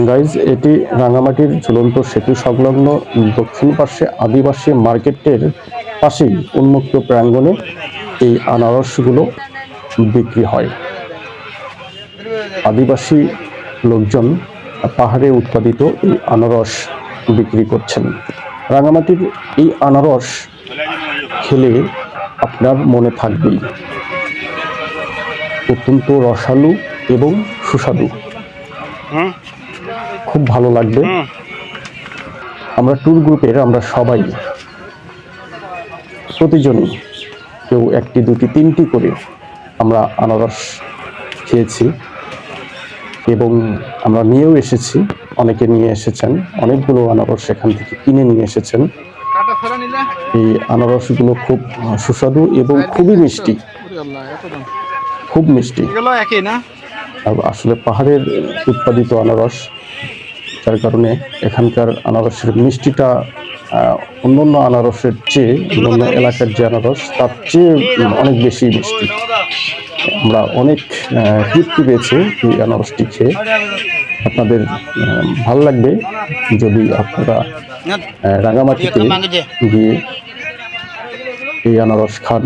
Guys এটি রাঙামাটির ঝুলন্ত সেতু সংলগ্ন দক্ষিণ পার্শ্বে আদিবাসী মার্কেটের পাশেই উন্মুক্ত প্রাঙ্গণে এই আনারসগুলো বিক্রি হয়। আদিবাসী লোকজন পাহাড়ে উৎপাদিত এই আনারস বিক্রি করছেন। রাঙামাটির এই আনারস খেলে আপনার মনে থাকবেই। অত্যন্ত রসালু এবং সুস্বাদু। খুব ভালো লাগবে। আমরা ট্যুর গ্রুপের আমরা সবাই প্রতিজনই কেউ একটি দুটি তিনটি করে আমরা আনারস খেয়েছি এবং আমরা নিয়েও এসেছি। অনেকে নিয়ে এসেছেন। অনেকগুলো আনারস এখান থেকে কিনে নিয়ে এসেছেন। এই আনারসগুলো খুব সুস্বাদু এবং খুবই মিষ্টি। খুব মিষ্টি। একই না? আসলে পাহাড়ের উৎপাদিত আনারস, যার কারণে এখানকার আনারসের মিষ্টিটা অন্য অন্য আনারসের চেয়ে অন্য এলাকার যে আনারস, তার চেয়ে অনেক বেশি মিষ্টি। আমরা অনেক তৃপ্তি পেয়েছি এই আনারসটি খেয়ে। আপনাদের ভালো লাগবে যদি আপনারা রাঙামাটিতে গিয়ে এই আনারস খান।